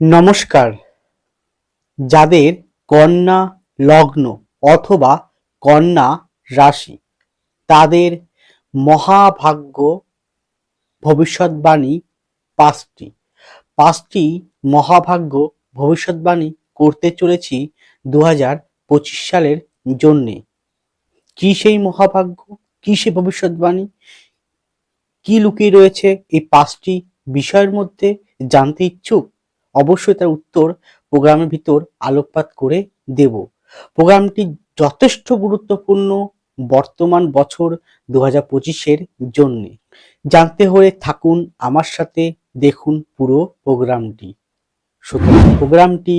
নমস্কার। যাদের কন্যা লগ্ন অথবা কন্যা রাশি, তাদের মহাভাগ্য ভবিষ্যৎবাণী পাঁচটি। পাঁচটি মহাভাগ্য ভবিষ্যৎবাণী করতে চলেছি দু হাজার পঁচিশ সালের জন্যে। কি সেই মহাভাগ্য? কি সে ভবিষ্যৎবাণী? কি লুকিয়ে রয়েছে এই পাঁচটি বিষয়ের মধ্যে জানতে ইচ্ছুক? অবশ্যই তার উত্তর প্রোগ্রামের ভিতর আলোকপাত করে দেব। প্রোগ্রামটি যথেষ্ট গুরুত্বপূর্ণ বর্তমান বছর দু হাজার পঁচিশের জন্যে। জানতে হলে থাকুন আমার সাথে দেখুন পুরো প্রোগ্রামটি। সুতরাং প্রোগ্রামটি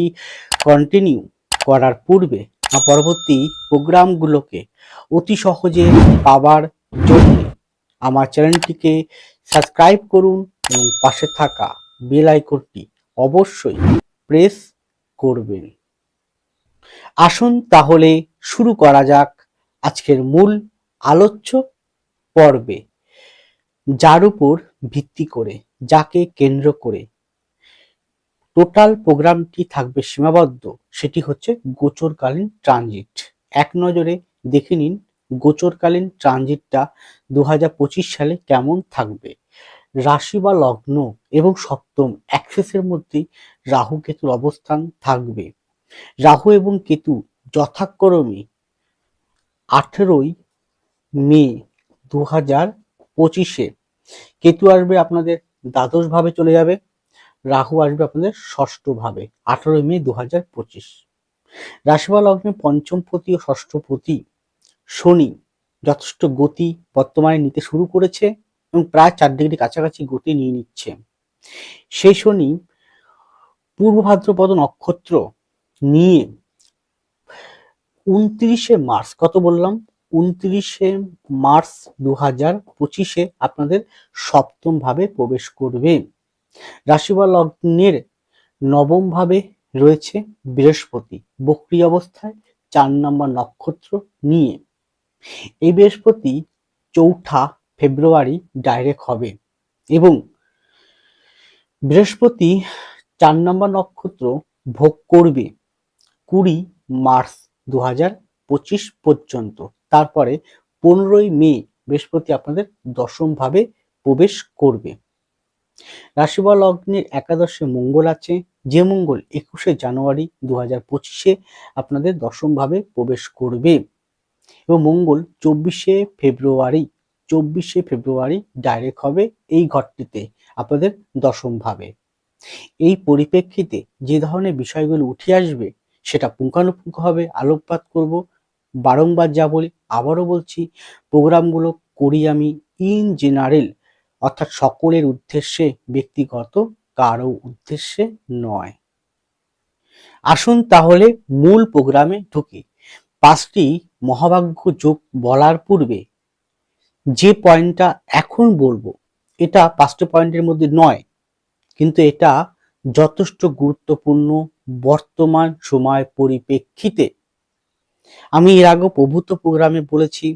কন্টিনিউ করার পূর্বে পরবর্তী প্রোগ্রামগুলোকে অতি সহজে পাওয়ার জন্য আমার চ্যানেলটিকে সাবস্ক্রাইব করুন এবং পাশে থাকা বেল আইকনটি অবশ্যই প্রেস করবেন। আসুন তাহলে শুরু করা যাক আজকের মূল আলোচ্য পর্বে। যার উপর ভিত্তি করে, যাকে কেন্দ্র করে টোটাল প্রোগ্রামটি থাকবে সীমাবদ্ধ, সেটি হচ্ছে গোচরকালীন ট্রানজিট এক নজরে দেখে নিন গোচরকালীন ট্রানজিটটা দু হাজার পঁচিশ সালে কেমন থাকবে। রাশি বা লগ্ন এবং সপ্তম অ্যাক্সেসের মধ্যে রাহু কেতুর অবস্থান থাকবে। রাহু এবং কেতু যথাক্রমে আঠেরোই মে দু হাজার পঁচিশে। কেতু আসবে আপনাদের দ্বাদশ ভাবে চলে যাবে, রাহু আসবে আপনাদের ষষ্ঠ ভাবে, আঠেরোই মে দু হাজার পঁচিশ। রাশি বা লগ্নে পঞ্চমপতি ও ষষ্ঠপতি শনি যথেষ্ট গতি বর্তমানে নিতে শুরু করেছে। এবং প্রায় চার ডিগ্রি কাছাকাছি গতি নিয়ে নিচ্ছে। সেই শনি পূর্ব ভাদ্রপদ নক্ষত্র নিয়ে উনত্রিশে মার্চ, কত বললাম? উনত্রিশে মার্চ দু হাজার পঁচিশে আপনাদের সপ্তম ভাবে প্রবেশ করবে। রাশি বা লগ্নের নবম ভাবে রয়েছে বৃহস্পতি। বক্রি অবস্থায় চার নম্বর নক্ষত্র নিয়ে। এই বৃহস্পতি চৌঠা ফেব্রুয়ারি ডাইরেক্ট হবে এবং বৃহস্পতি চার নম্বর নক্ষত্র ভোগ করবে কুড়ি মার্চ দু পঁচিশ পর্যন্ত। তারপরে পনেরোই মে বৃহস্পতি আপনাদের দশম ভাবে প্রবেশ করবে। রাশি বা লগ্নের একাদশে মঙ্গল আছে, যে মঙ্গল একুশে জানুয়ারি দু হাজার পঁচিশে আপনাদের দশম ভাবে প্রবেশ করবে এবং মঙ্গল চব্বিশে ফেব্রুয়ারি চব্বিশে ফেব্রুয়ারি ডাইরেক্ট হবে এই ঘরটিতে, আপনাদের দশম ভাবে এই পরিপ্রেক্ষিতে যে ধরনের বিষয়গুলো উঠে আসবে, সেটা পুঙ্খানুপুঙ্খভাবে আলোকপাত করব, বারংবার যা বলি আবারও বলছি, প্রোগ্রামগুলো করি আমি ইন জেনারেল অর্থাৎ সকলের উদ্দেশ্যে, ব্যক্তিগত কারও উদ্দেশ্যে নয়। আসুন তাহলে মূল প্রোগ্রামে ঢুকি। পাঁচটি মহাভাগ্য যোগ বলার পূর্বে যে পয়েন্টটা এখন বলব, এটা পাঁচটি পয়েন্টের মধ্যে নয়, কিন্তু এটা যথেষ্ট গুরুত্বপূর্ণ বর্তমান সময় পরিপ্রেক্ষিতে। আমি এর আগে প্রভূত প্রোগ্রামে বলেছি,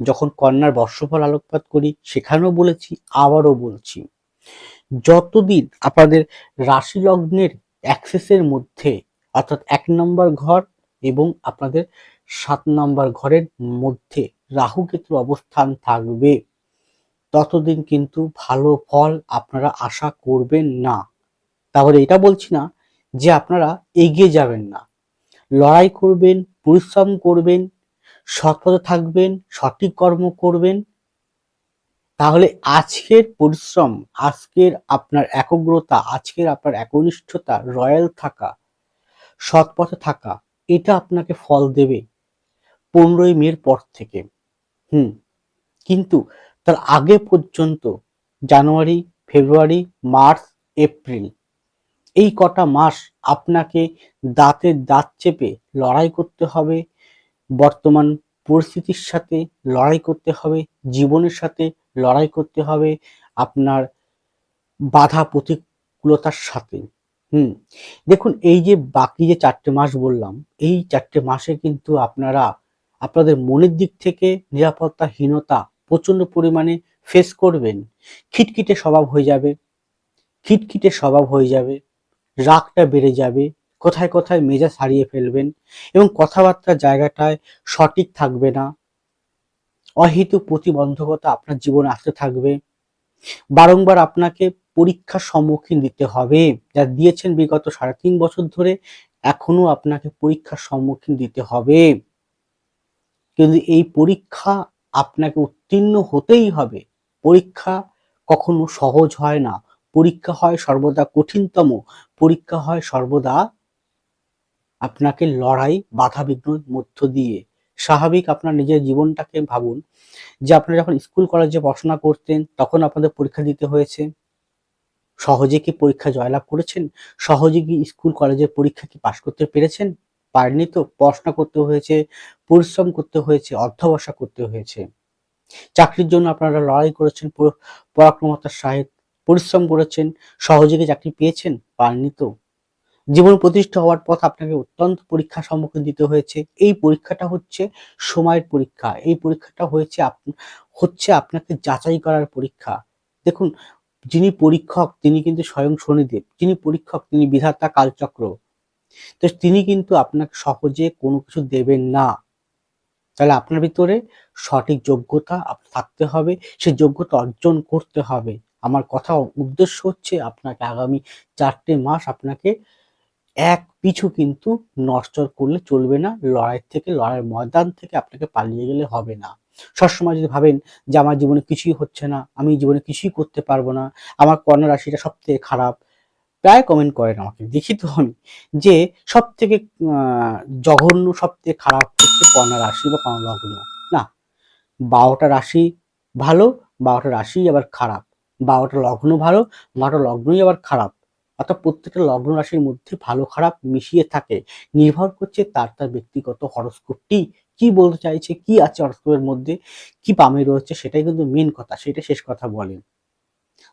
যখন কন্যার বর্ষফল আলোকপাত করি, সেখানেও বলেছি, আবারও বলছি, যতদিন আপনাদের রাশি লগ্নের অ্যাক্সেসের মধ্যে, অর্থাৎ এক নম্বর ঘর এবং আপনাদের সাত নম্বর ঘরের মধ্যে রাহু কেতুর অবস্থান থাকবে। ততদিন কিন্তু ভালো ফল আপনারা আশা করবেন না। তাহলে এটা বলছি না যে আপনারা এগিয়ে যাবেন না। লড়াই করবেন, পরিশ্রম করবেন, সৎপথে থাকবেন, সঠিক কর্ম করবেন। তাহলে আজকের পরিশ্রম, আজকের আপনার একগ্রতা, আজকের আপনার একনিষ্ঠতা রয়্যাল থাকা, সৎপথে থাকা, এটা আপনাকে ফল দেবে। পনেরোই মের পর থেকে। হুম। কিন্তু তার আগে পর্যন্ত জানুয়ারি, ফেব্রুয়ারি, মার্চ, এপ্রিল এই কটা মাস আপনাকে দাঁতের দাঁত চেপে লড়াই করতে হবে, বর্তমান পরিস্থিতির সাথে লড়াই করতে হবে, জীবনের সাথে লড়াই করতে হবে, আপনার বাধা প্রতিকূলতার সাথে। হুম। দেখুন, এই যে বাকি যে চারটে মাস বললাম, এই চারটে মাসে কিন্তু আপনারা আপনাদের মনের দিক থেকে নিরাপত্তাহীনতা প্রচণ্ড পরিমাণে ফেস করবেন। খিটখিটে স্বভাব হয়ে যাবে। খিটখিটে স্বভাব হয়ে যাবে। রাগটা বেড়ে যাবে। কোথায় কোথায় মেজাজ হারিয়ে ফেলবেন এবং কথাবার্তার জায়গাটায় সঠিক থাকবে না। অহেতুক প্রতিবন্ধকতা আপনার জীবনে আসতে থাকবে। বারংবার আপনাকে পরীক্ষার সম্মুখীন দিতে হবে। যা দিয়েছেন বিগত সাড়ে তিন বছর ধরে এখনও আপনাকে পরীক্ষার সম্মুখীন দিতে হবে। কিন্তু এই পরীক্ষা আপনাকে উত্তীর্ণ হতেই হবে। পরীক্ষা কখনো সহজ হয় না। পরীক্ষা হয় সর্বদা কঠিনতম। পরীক্ষা হয় সর্বদা আপনাকে লড়াই বাধা বিঘ্নের মধ্য দিয়ে। স্বাভাবিক আপনার নিজের জীবনটাকে ভাবুন যে আপনারা যখন স্কুল, কলেজে পড়াশোনা করতেন তখন আপনাদের পরীক্ষা দিতে হয়েছে। সহজে কি পরীক্ষা জয়লাভ করেছেন? সহজে কি স্কুল, কলেজের পরীক্ষা কি পাশ করতে পেরেছেন? পারেননি তো? পড়াশোনা করতে হয়েছে, পরিশ্রম করতে হয়েছে অধ্যবসা করতে হয়েছে। চাকরির জন্য আপনারা লড়াই করেছেন পরাক্রমতার সাহেব পরিশ্রম করেছেন সহজে কি চাকরি পেয়েছেন পাননি তো? জীবন প্রতিষ্ঠা হওয়ার পথ আপনাকে অত্যন্ত পরীক্ষার সম্মুখীন দিতে হয়েছে। এই পরীক্ষাটা হচ্ছে সময়ের পরীক্ষা। এই পরীক্ষাটা হয়েছে হচ্ছে আপনাকে যাচাই করার পরীক্ষা। দেখুন, যিনি পরীক্ষক, তিনি কিন্তু স্বয়ং শনিদেব। যিনি পরীক্ষক, তিনি বিধাতা কালচক্র। তো তিনি কিন্তু আপনাকে সহজে কোনো কিছু দেবেন না। তাহলে আপনার ভিতরে সঠিক যোগ্যতা থাকতে হবে সেই যোগ্যতা অর্জন করতে হবে। আমার কথা উদ্দেশ্য হচ্ছে আপনাকে আগামী চারটে মাস আপনাকে এক পিছু কিন্তু নষ্টর করলে চলবে না, লড়াই থেকে লড়াইয়ের ময়দান থেকে আপনাকে পালিয়ে গেলে হবে না। সবসময় যদি ভাবেন যে আমার জীবনে কিছুই হচ্ছে না, আমি জীবনে কিছুই করতে পারব না, আমার কর্ণা রাশিটা সব থেকে খারাপ প্রায় কমেন্ট করেন আমাকে। দেখি তো আমি যে সব থেকে জঘন্য সব থেকে খারাপ হচ্ছে কর্ণা রাশি বা কর্ণা লগ্ন। না, বারোটা রাশি ভালো, বারোটা রাশি আবার খারাপ। বারোটা লগ্ন ভালো, বারোটা লগ্নই আবার খারাপ। অর্থাৎ প্রত্যেকটা লগ্ন রাশির মধ্যে ভালো, খারাপ মিশিয়ে থাকে। নির্ভর করছে তার তার ব্যক্তিগত হরস্কোপটি কি বলতে চাইছে, কি আছে হরস্কোপের মধ্যে, কি পামে রয়েছে সেটাই কিন্তু মেন কথা, সেটা শেষ কথা বলেন।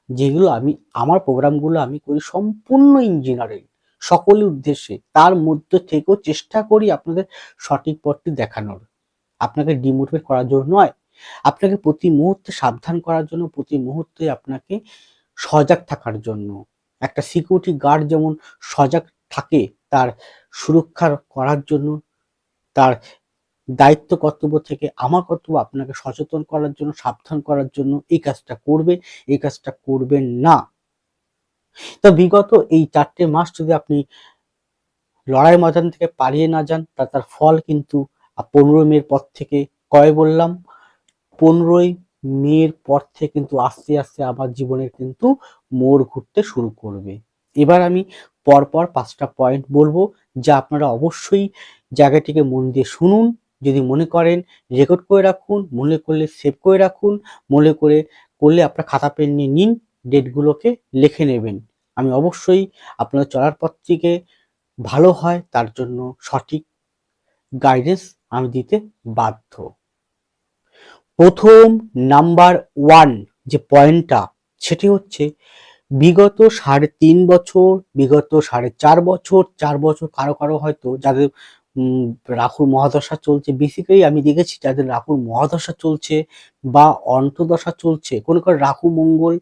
যেগুলো আমি, আমার প্রোগ্রামগুলো আমি করি সম্পূর্ণ ইঞ্জিনিয়ারিং সকলের উদ্দেশ্যে। তার মধ্যে থেকেও চেষ্টা করি আপনাদের সঠিক পথটি দেখানোর। আপনাকে ডিমোটিভেট করার জন্য নয়, আপনাকে প্রতি মুহূর্তে সাবধান করার জন্য, প্রতি মুহূর্তে আপনাকে সজাগ থাকার জন্য। একটা সিকিউরিটি গার্ড যেমন সজাগ থাকে তার সুরক্ষা করার জন্য, তার দায়িত্ব কর্তব্য থেকে আমার কর্তব্য আপনাকে সচেতন করার জন্য, সাবধান করার জন্য এই কাজটা করবে, এই কাজটা করবেন না। তো বিগত এই চারটে মাস যদি আপনি লড়াই ময়দান থেকে পালিয়ে না যান, তা তার ফল কিন্তু পনেরোই মের পর থেকে কয় বললাম, পনেরোই মেয়ের পর থেকে কিন্তু আস্তে আস্তে আমার জীবনের কিন্তু মোড় ঘুরতে শুরু করবে। এবার আমি পরপর পাঁচটা পয়েন্ট বলব, যা আপনারা অবশ্যই জায়গাটিকে মন দিয়ে শুনুন যদি মনে করেন রেকর্ড করে রাখুন, মনে করলে সেভ করে রাখুন, মনে করে করলে আপনার খাতা পেন নিয়ে নিন ডেটগুলোকে লিখে নেবেন। আমি অবশ্যই আপনার চলার পথ থেকে ভালো হয়, তার জন্য সঠিক গাইডেন্স আমি দিতে বাধ্য। প্রথম নাম্বার ওয়ান যে পয়েন্টটা সেটি হচ্ছে বিগত সাড়ে তিন বছর, বিগত সাড়ে চার বছর চার বছর কারও কারও হয়তো যাদের রাহুর মহাদশা চলছে। বেসিক্যালি আমি দেখেছি যাদের রাহুর মহাদশা চলছে বা অন্তদশা চলছে। কোনো কোনো রাহু মঙ্গল,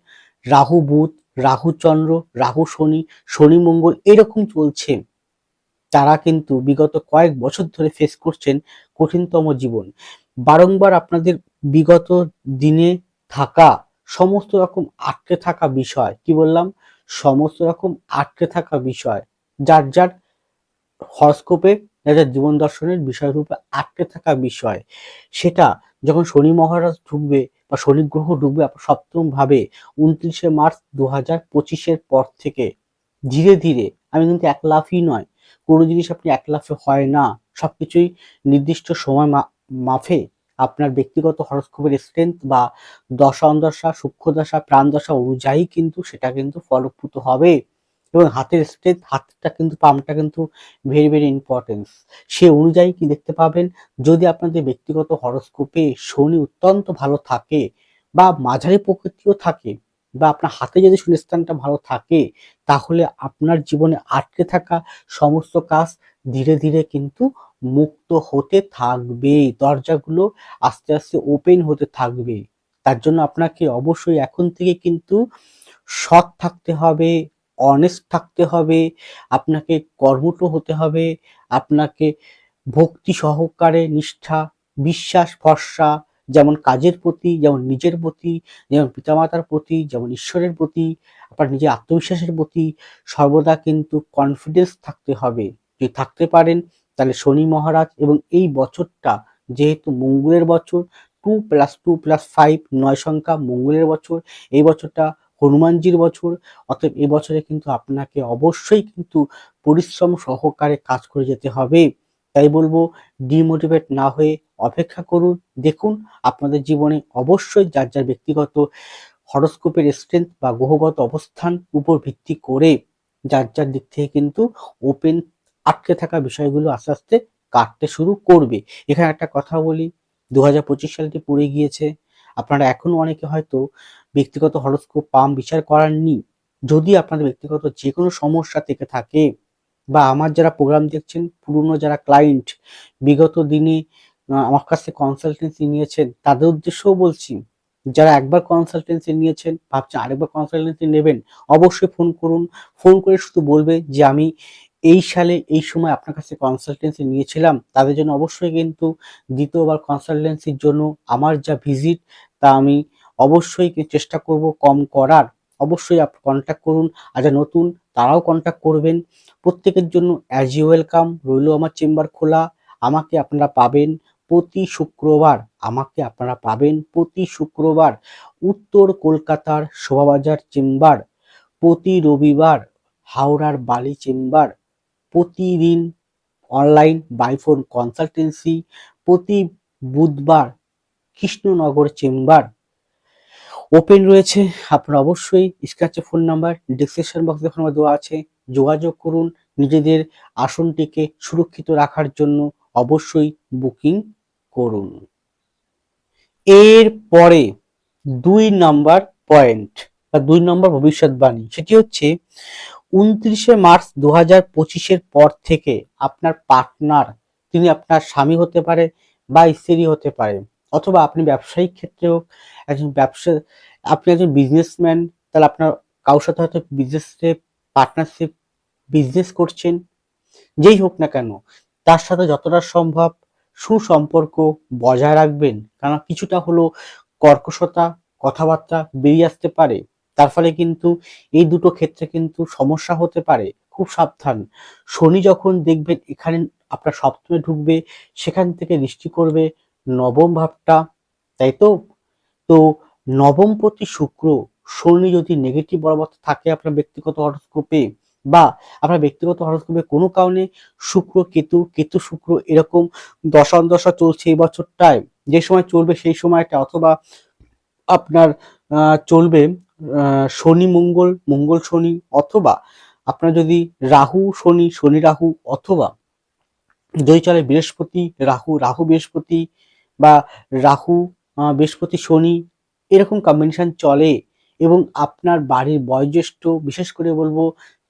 রাহু বুধ, রাহু চন্দ্র, রাহু শনি শনি মঙ্গল এরকম চলছে। তারা কিন্তু বিগত কয়েক বছর ধরে ফেস করছেন কঠিনতম জীবন। বারংবার আপনাদের বিগত দিনে থাকা, সমস্ত রকম আটকে থাকা বিষয়, কি বললাম? সমস্ত রকম আটকে থাকা বিষয়, যার যার হরস্কোপে যাদের জীবন দর্শনের বিষয়রূপে আটকে থাকা বিষয়। সেটা যখন শনি মহারাজ ঢুকবে বা শনি গ্রহ ঢুকবে সপ্তম ভাবে উনত্রিশে মার্চ দু হাজার পঁচিশের পর থেকে ধীরে ধীরে, আমি কিন্তু এক লাফই নয়, কোনো জিনিস আপনি এক লাফে হয় না। সবকিছুই নির্দিষ্ট সময় মাফে আপনার ব্যক্তিগত হরস্কোপের স্ট্রেংথ বা দশা অন্দশা সূক্ষ্ম দশা প্রাণ দশা অনুযায়ী কিন্তু সেটা কিন্তু ফলপ্রুত হবে। এবং হাতের স্ট্রেংথ হাতটা কিন্তু, পামটা কিন্তু ভেরি ভেরি ইম্পর্টেন্স সে অনুযায়ী কি দেখতে পাবেন? যদি আপনাদের ব্যক্তিগত হরস্কোপে শনি অত্যন্ত ভালো থাকে বা মাঝারি প্রকৃতিও থাকে বা আপনার হাতে যদি শূন্যস্থানটা ভালো থাকে, তাহলে আপনার জীবনে আটকে থাকা সমস্ত কাজ ধীরে ধীরে কিন্তু মুক্ত হতে থাকবে। দরজাগুলো আস্তে আস্তে ওপেন হতে থাকবে। তার জন্য আপনাকে অবশ্যই এখন থেকে কিন্তু সৎ থাকতে হবে। অনেস্ট থাকতে হবে, আপনাকে কর্মঠ হতে হবে, আপনাকে ভক্তি সহকারে নিষ্ঠা, বিশ্বাস, ভরসা, যেমন কাজের প্রতি, যেমন নিজের প্রতি, যেমন পিতামাতার প্রতি, যেমন ঈশ্বরের প্রতি, আপনার নিজের আত্মবিশ্বাসের প্রতি, সর্বদা কিন্তু কনফিডেন্স থাকতে হবে। যদি থাকতে পারেন, তাহলে শনি মহারাজ এবং এই বছরটা যেহেতু মঙ্গলের বছর two plus two plus five নয় সংখ্যা মঙ্গলের বছর, এই বছরটা হনুমানজির বছর, অতএব এই বছরে কিন্তু আপনাকে অবশ্যই কিন্তু পরিশ্রম সহকারে কাজ করে যেতে হবে। তাই বলব ডিমোটিভেট না হয়ে অপেক্ষা করুন, দেখুন আপনাদের জীবনে অবশ্যই যার যার ব্যক্তিগত হরস্কোপের স্ট্রেংথ বা গ্রহগত অবস্থান উপর ভিত্তি করে যার যার দিক থেকে কিন্তু ওপেন আটকে থাকা বিষয়গুলো আস্তে আস্তে কাটতে শুরু করবে। এখানে একটা কথা বলি দু হাজার পঁচিশ সালটি পড়ে গিয়েছে। আপনারা এখনও অনেকে হয়তো ব্যক্তিগত হরস্কোপ পাম বিচার করাননি যদি আপনাদের ব্যক্তিগত যে কোনো সমস্যা থেকে থাকে বা আমার যারা প্রোগ্রাম দেখছেন, পুরনো যারা ক্লায়েন্ট বিগত দিনে আমার কাছে কনসালটেন্সি নিয়েছেন, তাদের উদ্দেশ্যও বলছি, যারা একবার কনসালটেন্সি নিয়েছেন, ভাবছেন আরেকবার কনসালটেন্সি নেবেন, অবশ্যই ফোন করুন। ফোন করে শুধু বলবে যে, আমি এই সালে এই সময় আপনার কাছে কনসালটেন্সি নিয়েছিলাম। তাদের জন্য অবশ্যই কিন্তু দ্বিতীয়বার কনসালটেন্সির জন্য আমার যা ভিজিট তা আমি অবশ্যই চেষ্টা করব কম করার। অবশ্যই আপনি কন্ট্যাক্ট করুন। আর যারা নতুন তারাও কন্ট্যাক্ট করবেন। প্রত্যেকের জন্য অ্যাজ ইউ ওয়েলকাম রইল আমার চেম্বার খোলা। আমাকে আপনারা পাবেন প্রতি শুক্রবার। আমাকে আপনারা পাবেন প্রতি শুক্রবার উত্তর কলকাতার শোভাবাজার চেম্বার প্রতি রবিবার হাওড়ার বালি চেম্বার প্রতিদিন অনলাইন বাইফোন কনসালটেন্সি প্রতি বুধবার কৃষ্ণনগর চেম্বার ওপেন রয়েছে, আপনারা অবশ্যই স্ক্র্যাচে ফোন নাম্বার ডিসক্রিপশন বক্সে ফোন নাম্বার দেওয়া আছে, যোগাযোগ করুন নিজেদের আসনটিকে সুরক্ষিত রাখার জন্য অবশ্যই বুকিং করুন। এর পরে দুই নাম্বার পয়েন্ট বা দুই নম্বর ভবিষ্যৎবাণী, সেটি হচ্ছে উনত্রিশে মার্চ দু হাজার পঁচিশের পর থেকে আপনার পার্টনার তিনি আপনার স্বামী হতে পারে বা স্ত্রী হতে পারে অথবা আপনি ব্যবসায়িক ক্ষেত্রে হোক, একজন ব্যবসা, আপনি একজন বিজনেসম্যান তাহলে আপনার কারোর সাথে হয়তো বিজনেসে পার্টনারশিপ বিজনেস করছেন, যেই হোক না কেন, তার সাথে যতটা সম্ভব সুসম্পর্ক বজায় রাখবেন। কারণ কিছুটা হলো কর্কশতা, কথাবার্তা বেরিয়ে আসতে পারে। তার ফলে কিন্তু এই দুটো ক্ষেত্রে কিন্তু সমস্যা হতে পারে। খুব সাবধান। শনি যখন দেখবেন এখানে আপনার সপ্তমে ঢুকবে, সেখান থেকে দৃষ্টি করবে নবম ভাবটা, তাই তো? তো নবমপতি শুক্র শনি যদি নেগেটিভ বরাবর থাকে আপনার ব্যক্তিগত হরস্কোপে বা আপনার ব্যক্তিগত হরস্কোপে কোনো কারণে শুক্র কেতু কেতু শুক্র এরকম দশান্তশা চলছে এই বছরটায়, যে সময় চলবে সেই সময়টা অথবা আপনার চলবে শনি মঙ্গল মঙ্গল শনি অথবা আপনার যদি রাহু শনি শনি রাহু অথবা যদি চলে বৃহস্পতি, রাহু রাহু বৃহস্পতি বা রাহু বৃহস্পতি, শনি এরকম কম্বিনেশন চলে এবং আপনার বাড়ির বয়োজ্যেষ্ঠ, বিশেষ করে বলব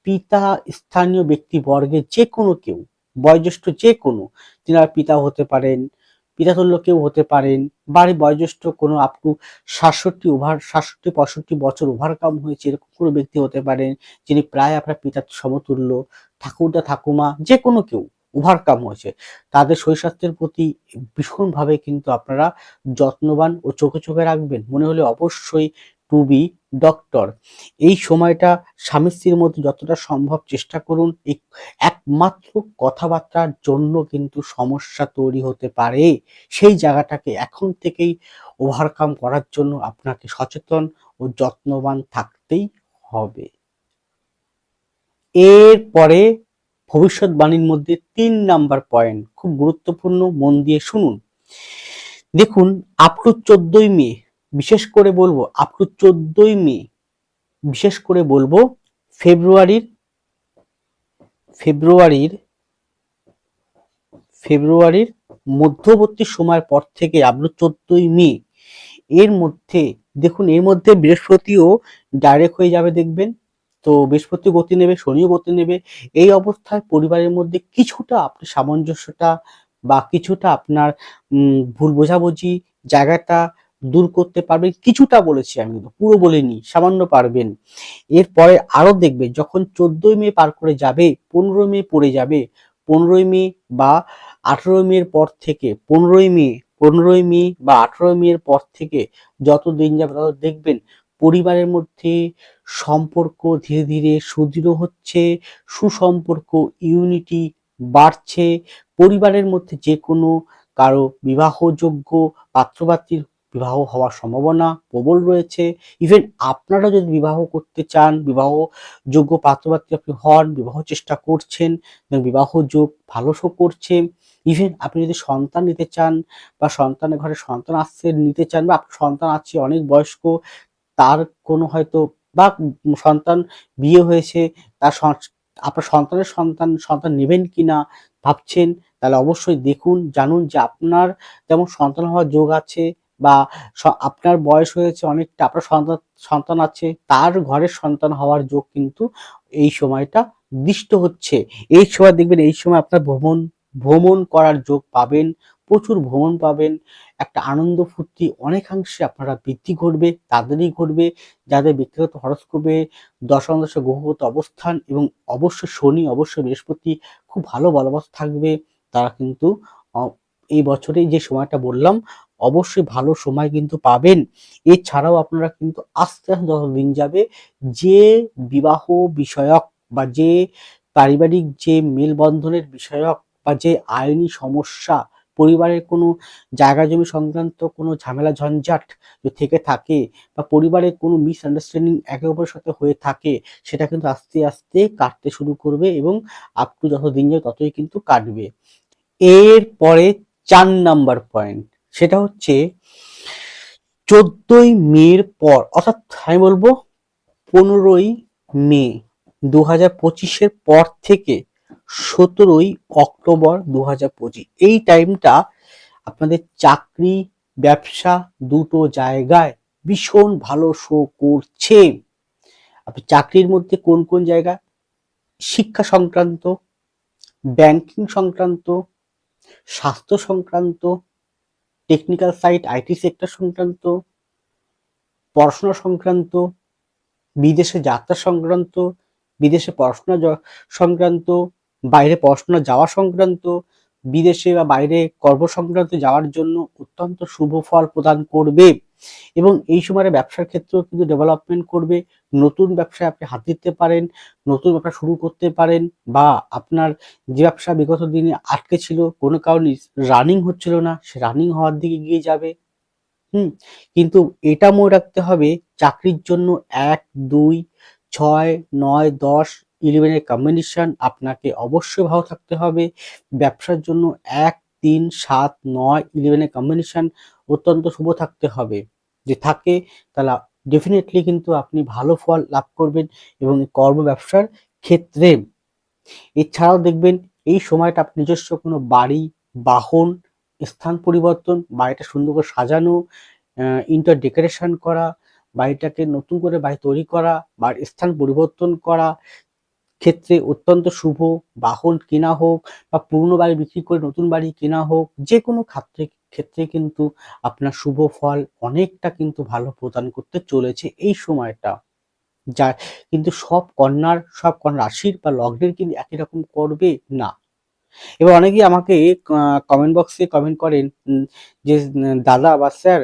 পিতা, স্থানীয় ব্যক্তিবর্গের যে কোনো কেউ, বয়োজ্যেষ্ঠ যে কোনো তিনার পিতা হতে পারেন, পিতাতুল্য কেউ হতে পারেন, বাড়ির বয়োজ্যেষ্ঠ কোনো আপ টু সাতষট্টি ওভার সাতষট্টি, পঁয়ষট্টি বছর ওভারকাম হয়েছে এরকম কোনো ব্যক্তি হতে পারেন, যিনি প্রায় আপনার পিতার সমতুল্য, ঠাকুরদা, ঠাকুমা যে কোনো কেউ। ওভারকাম হয়েছে। তাদের স্বাস্থ্যের প্রতি ভীষণভাবে কিন্তু আপনারা যত্নবান ও চোখে চোখে রাখবেন। মনে হলে অবশ্যই টু বি ডক্টর এই সময়টা স্বামী স্ত্রীর মধ্যে যতটা সম্ভব চেষ্টা করুন এই একমাত্র কথাবার্তার জন্য কিন্তু সমস্যা তৈরি হতে পারে। সেই জায়গাটাকে এখন থেকেই ওভারকাম করার জন্য আপনাকে সচেতন ও যত্নবান থাকতেই হবে। এরপরে ভবিষ্যৎবাণীর মধ্যে তিন নাম্বার পয়েন্ট খুব গুরুত্বপূর্ণ, মন দিয়ে শুনুন। দেখুন আপ টু চোদ্দই মে, বিশেষ করে বলব আপ টু চোদ্দই মে, বিশেষ করে বলব, ফেব্রুয়ারির ফেব্রুয়ারির ফেব্রুয়ারির মধ্যবর্তী সময়ের পর থেকে আপনার চোদ্দই মে, এর মধ্যে, দেখুন, এর মধ্যে বৃহস্পতিও ডাইরেক্ট হয়ে যাবে, দেখবেন। তো বৃহস্পতি গতি নেবে, শনিও গতি নেবে, এই অবস্থায় পরিবারের মধ্যে কিছুটা আপনি, সামঞ্জস্যটা বা কিছুটা আপনার ভুল বোঝাবুঝি জায়গাটা দূর করতে পারবেন কিছুটা বলেছি আমি কিন্তু, পুরো বলিনি, সামান্য পারবেন। এরপরে আরও দেখবে, যখন চোদ্দই মে পার করে যাবে, পনেরোই মে পড়ে যাবে, পনেরোই মে বা আঠেরোই মের পর থেকে, পনেরোই মে পনেরোই মে বা আঠেরোই মের পর থেকে যত দিন যাবে তত দেখবেন পরিবারের মধ্যে সম্পর্ক ধীরে ধীরে সুদৃঢ় হচ্ছে, সুসম্পর্ক ইউনিটি বাড়ছে। পরিবারের মধ্যে যে কোনো কারও বিবাহযোগ্য, পাত্রপাত্রীর বিবাহ হওয়ার সম্ভাবনা প্রবল রয়েছে। ইভেন আপনারা যদি বিবাহ করতে চান বিবাহ যোগ্য পাত্রপাত্রী আপনি হন বিবাহ চেষ্টা করছেন বিবাহ যোগ ভালো শো করছে ইভেন আপনি যদি সন্তান নিতে চান, বা সন্তানের ঘরে সন্তান আসছে, নিতে চান, বা সন্তান আছে, অনেক বয়স্ক, তার কোনো হয়তো বা সন্তান বিয়ে হয়েছে, তার আপনার সন্তানের সন্তান সন্তান নেবেন কিনা ভাবছেন, তাহলে অবশ্যই দেখুন, জানুন যে আপনার যেমন সন্তান হওয়ার যোগ আছে বা আপনার বয়স হয়েছে অনেকটা, আপনার সন্তান সন্তান আছে, তার ঘরের সন্তান হওয়ার যোগ কিন্তু এই সময়টা দৃষ্ট হচ্ছে। এই সময় দেখবেন, এই সময় আপনার ভ্রমণ ভ্রমণ করার যোগ পাবেন। প্রচুর ভ্রমণ পাবেন, একটা আনন্দ ফুর্তি অনেকাংশে আপনারা বৃদ্ধি ঘটবে তাদেরই ঘটবে, যাদের ব্যক্তিগত হরস্কোপে দশম দশে গ্রহগত অবস্থান এবং অবশ্য শনি অবশ্যই বৃহস্পতি খুব ভালো বলবৎ থাকবে, তারা কিন্তু এই বছরে যে সময়টা বললাম, অবশ্যই ভালো সময় কিন্তু পাবেন। এছাড়াও আপনারা কিন্তু আস্তে আস্তে যত দিন যাবে, যে বিবাহ বিষয়ক বা যে পারিবারিক যে মেলবন্ধনের বিষয়ক বা যে আইনি সমস্যা পরিবারের কোনো জায়গা জমি সংক্রান্ত কোনো ঝামেলা, ঝঞ্ঝাট থেকে থাকে বা পরিবারের কোনো মিসআন্ডারস্ট্যান্ডিং একে অপরের সাথে হয়ে থাকে, সেটা কিন্তু আস্তে আস্তে কাটতে শুরু করবে এবং আপ টু যত দিন যাবে ততই কিন্তু কাটবে। এরপরে চার নাম্বার পয়েন্ট সেটা হচ্ছে চোদ্দই মের পর, অর্থাৎ আমি বলব পনেরোই মে দু হাজার পঁচিশের পর থেকে সতেরোই অক্টোবর দু হাজার পঁচিশ। এই টাইমটা আপনাদের চাকরি, ব্যবসা দুটো জায়গায় ভীষণ ভালো শো করছে। আপনি চাকরির মধ্যে কোন কোন জায়গা? শিক্ষা সংক্রান্ত ব্যাংকিং সংক্রান্ত, স্বাস্থ্য সংক্রান্ত টেকনিক্যাল সাইট আইটি সেক্টর সংক্রান্ত, পড়াশোনা সংক্রান্ত, বিদেশে যাত্রা সংক্রান্ত, বিদেশে পড়াশোনা সংক্রান্ত বাইরে পড়াশোনা যাওয়া সংক্রান্ত, বিদেশে বা বাইরে কর্ম সংক্রান্ত যাওয়ার জন্য অত্যন্ত শুভ ফল প্রদান করবে। এবং এই সময় ব্যবসার ক্ষেত্রেও কিন্তু ডেভেলপমেন্ট করবে। নতুন ব্যবসায় আপনি হাত দিতে পারেন, নতুন ব্যবসা শুরু করতে পারেন বা আপনার যে ব্যবসা বিগত দিনে আটকে ছিল, কোনো কারণে রানিং হচ্ছিল না, সে রানিং হওয়ার দিকে গিয়ে যাবে। হুম, কিন্তু এটা মনে রাখতে হবে, চাকরির জন্য এক, দুই, ছয়, নয়, দশ ইলেভেনের কম্বিনেশন আপনাকে অবশ্যই ভালো থাকতে হবে। ব্যবসার জন্য এক, তিন, সাত, নয় ইলেভেনের কম্বিনেশন অত্যন্ত শুভ থাকতে হবে। যে থাকে তাহলে ডেফিনেটলি কিন্তু আপনি ভালো ফল লাভ করবেন এবং কর্ম ব্যবসার ক্ষেত্রে। এছাড়াও দেখবেন এই সময়টা আপনি নিজস্ব কোনো বাড়ি, বাহন, স্থান পরিবর্তন, বাড়িটা সুন্দর করে সাজানো ইন্টার ডেকোরেশন করা, বাড়িটাকে নতুন করে বাড়ি তৈরি করা বা স্থান পরিবর্তন করা ক্ষেত্রে অত্যন্ত শুভ বাহন কেনা হোক বা পুরনো বাড়ি বিক্রি করে নতুন বাড়ি কেনা হোক যে কোনো ক্ষেত্রে ক্ষেত্রে কিন্তু আপনার শুভ ফল অনেকটা কিন্তু ভালো প্রদান করতে চলেছে এই সময়টা। যা কিন্তু সব কন্যার, সব কন্যা রাশির বা লগ্নের কিন্তু একই রকম করবে না। এবার অনেকেই আমাকে কমেন্ট বক্সে কমেন্ট করেন যে দাদা বা স্যার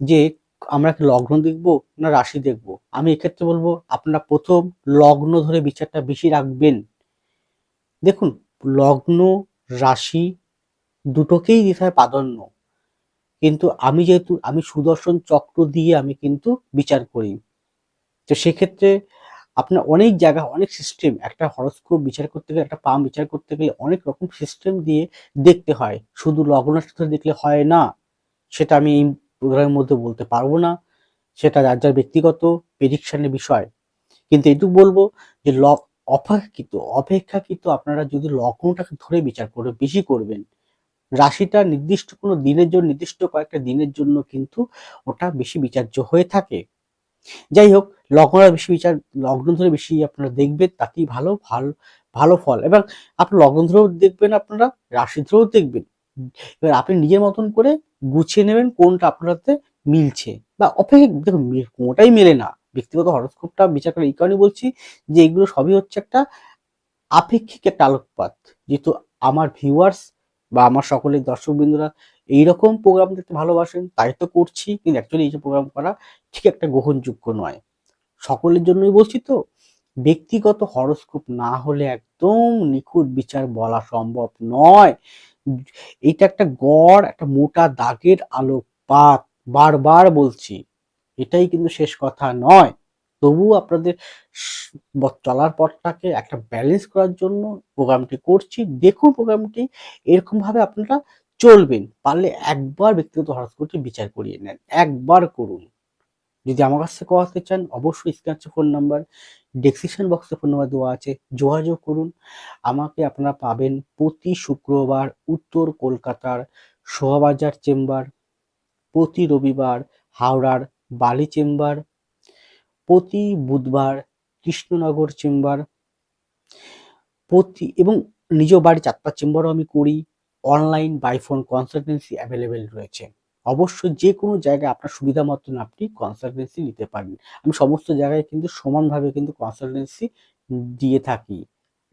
যে আমরা কি লগ্ন দেখব না রাশি দেখব? আমি এক্ষেত্রে বলব, আপনারা প্রথম লগ্ন ধরে বিচারটা বেশি রাখবেন। দেখুন, লগ্ন, রাশি দুটোকেই দিতে হয় প্রাধান্য। কিন্তু আমি যেহেতু, আমি সুদর্শন চক্র দিয়ে আমি কিন্তু বিচার করি। তো সেক্ষেত্রে আপনার অনেক জায়গা, অনেক সিস্টেম একটা হরস্কোপ বিচার করতে গেলে, একটা পাম বিচার করতে গেলে অনেক রকম সিস্টেম দিয়ে দেখতে হয়। শুধু লগ্ন দেখলে হয় না, সেটা আমি প্রোগ্রামের মধ্যে বলতে পারব না, সেটা যার যার ব্যক্তিগত প্রেডিকশনের বিষয়। কিন্তু এটুকু বলব যে ল, অপেক্ষাকৃত অপেক্ষাকৃত আপনারা যদি লগ্নটাকে ধরে বিচার করে, বেশি করবেন, রাশিটা নির্দিষ্ট কোনো দিনের জন্য, নির্দিষ্ট কয়েকটা দিনের জন্য কিন্তু ওটা বেশি বিচার্য হয়ে থাকে। যাই হোক, লগ্নরা বেশি বিচার, লগ্ন ধরে বেশি আপনারা দেখবেন, তাতেই ভালো ভালো ভালো ফল। এবং আপনি লগ্ন ধরেও দেখবেন, আপনারা রাশি ধরেও দেখবেন। এবার আপনি নিজের মতন করে গুছিয়ে নেবেন কোনটা আপনার হাতে মিলছে। বা অপেক্ষা দেখুন কোনোটাই মেলে না। ব্যক্তিগত হরস্কোপটা বিচার করে এই কারণে বলছি যে, এগুলো সবই হচ্ছে একটা আপেক্ষিক একটা আলোকপাত। যেহেতু আমার ভিউয়ার্স বা আমার সকলের দর্শকবৃন্দরা এইরকম প্রোগ্রাম দেখতে ভালোবাসেন, তাই তো করছি। কিন্তু অ্যাকচুয়ালি এই যে প্রোগ্রাম করা ঠিক একটা গ্রহণযোগ্য নয়। সকলের জন্যই বলছি তো, ব্যক্তিগত হরস্কোপ না হলে একদম নিখুঁত বিচার বলা সম্ভব নয়। এটা একটা গড়, একটা মোটা দাগের আলোকপাত। বারবার বলছি, এটাই কিন্তু শেষ কথা নয়। তবুও আপনাদের চলার পথটাকে একটা ব্যালেন্স করার জন্য প্রোগ্রামটি করছি। দেখুন প্রোগ্রামটি এরকম ভাবে আপনারা চলবেন। পারলে একবার ব্যক্তিগত হরস্কোপটি বিচার করিয়ে নেন। একবার করুন। যদি আমার কাছে করাতে চান, অবশ্যই স্ক্রিন আছে ফোন নাম্বার। ডেসক্রিপশন বক্সে ফোন নাম্বার দেওয়া আছে। যোগাযোগ করুন। আমাকে আপনারা পাবেন প্রতি শুক্রবার উত্তর কলকাতার শোভাবাজার চেম্বার, প্রতি রবিবার হাওড়ার বালি চেম্বার, প্রতি বুধবার কৃষ্ণনগর চেম্বার, প্রতি এবং নিজ বাড়ি চারটা চেম্বারও আমি করি। Online by phone consultancy available রয়েছে। অবশ্যই যে কোনো জায়গায় আপনার সুবিধা মতন আপনি কনসালটেন্সি নিতে পারেন। আমি সমস্ত জায়গায় কিন্তু সমানভাবে কিন্তু কনসালটেন্সি দিয়ে থাকি।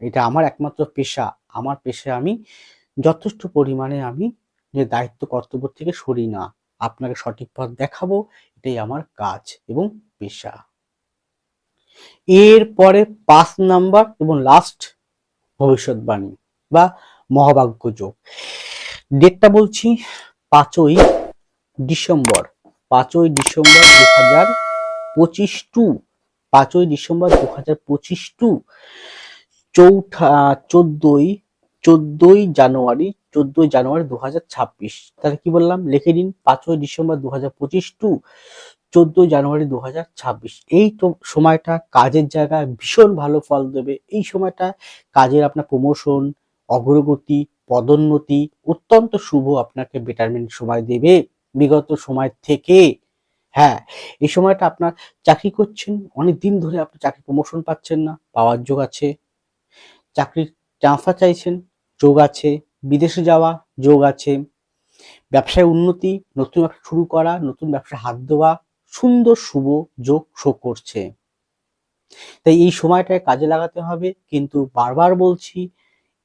এটা আমার একমাত্র পেশা। আমার পেশা আমি যথেষ্ট পরিমাণে আমি যে দায়িত্ব কর্তব্য থেকে সরি না। আপনাকে সঠিক পথ দেখাবো, এটাই আমার কাজ এবং পেশা। এরপরে পাঁচ নাম্বার এবং লাস্ট ভবিষ্যৎবাণী বা মহাভাগ্য যোগ। ডেটটা বলছি পাঁচই ডিসেম্বর, পাঁচই ডিসেম্বর দু হাজার পঁচিশ টু, পাঁচই ডিসেম্বর দু হাজার পঁচিশ টু, চৌঠা, চোদ্দই চোদ্দই জানুয়ারি চোদ্দই জানুয়ারি দু হাজার ছাব্বিশ। তাহলে কি বললাম? লিখে দিন পাঁচই ডিসেম্বর দু হাজার পঁচিশ টু, চোদ্দই জানুয়ারি দু হাজার ছাব্বিশ। এই তো সময়টা কাজের জায়গায় ভীষণ ভালো ফল দেবে। এই সময়টা কাজের আপনার প্রমোশন অগ্রগতি, পদোন্নতি অত্যন্ত শুভ আপনাকে বেটারমেন্ট সময় দেবে। বিগত সময় থেকে। হ্যাঁ এই সময়টা আপনার চাকরি করছেন অনেক দিন ধরে আপনি চাকরি প্রমোশন পাচ্ছেন না, পাওয়ার যোগ আছে। চাকরির ট্রান্সফার চাইছেন, যোগ আছে। বিদেশে যাওয়া, যোগ আছে। ব্যবসায় উন্নতি, নতুন ব্যবসা শুরু করা, নতুন ব্যবসা হাত দেওয়া, সুন্দর শুভ যোগ শো করছে। তাই এই সময়টায় কাজে লাগাতে হবে, কিন্তু বারবার বলছি,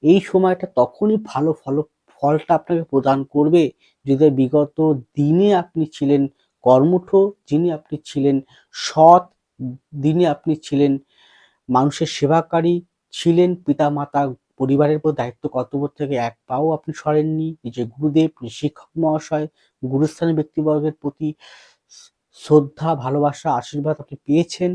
এই সময়টা তখনই ভালো ফল ফলটা আপনাকে প্রদান করবে। যদি বিগত দিনে আপনি ছিলেন কর্মঠ, যিনি আপনি ছিলেন সৎ দিনে আপনি ছিলেন মানুষের সেবাকারী, ছিলেন পিতা মাতা পরিবারের প্রতি দায়িত্ব কর্তব্য থেকে এক পাও আপনি সরেননি নিজের গুরুদেব শিক্ষক মহাশয়, গুরুস্থানীয় ব্যক্তিবর্গের প্রতি শ্রদ্ধা, ভালোবাসা, আশীর্বাদ আপনি পেয়েছেন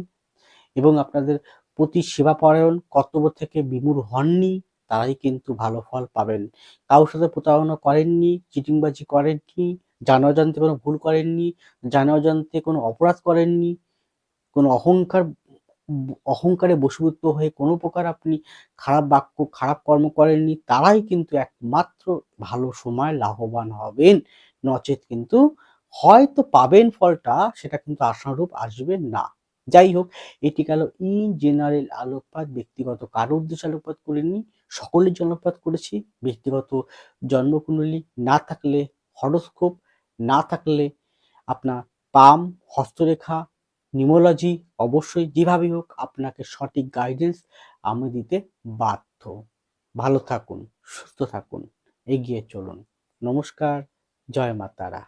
এবং আপনাদের প্রতি সেবাপরায়ণ কর্তব্য থেকে বিমূঢ় হননি তারাই কিন্তু ভালো ফল পাবেন। কারোর সাথে প্রতারণা করেননি, চিটিংবাজি করেননি জানা অজান্তে কোনো ভুল করেননি জানা অজান্তে কোনো অপরাধ করেননি, কোনো অহংকার, অহংকারে বশীভূত হয়ে কোনো প্রকার আপনি খারাপ বাক্য, খারাপ কর্ম করেননি, তারাই কিন্তু একমাত্র ভালো সময় লাভবান হবেন। নচেত কিন্তু হয়তো পাবেন ফলটা, সেটা কিন্তু আশানুরূপ আসবে না। যাই হোক, এটি গেল ইন জেনারেল আলোকপাত, ব্যক্তিগত কারও উদ্দেশ্যে আলোকপাত করিনি সকলের জন্য আলোকপাত করেছি। ব্যক্তিগত জন্মকুণ্ডলী না থাকলে হরস্কোপ, না থাকলে আপনার পাম, হস্তরেখা, নিউমোলজি অবশ্যই যেভাবেই হোক আপনাকে সঠিক গাইডেন্স আমি দিতে বাধ্য। ভালো থাকুন, সুস্থ থাকুন, এগিয়ে চলুন। নমস্কার, জয় মাতারা।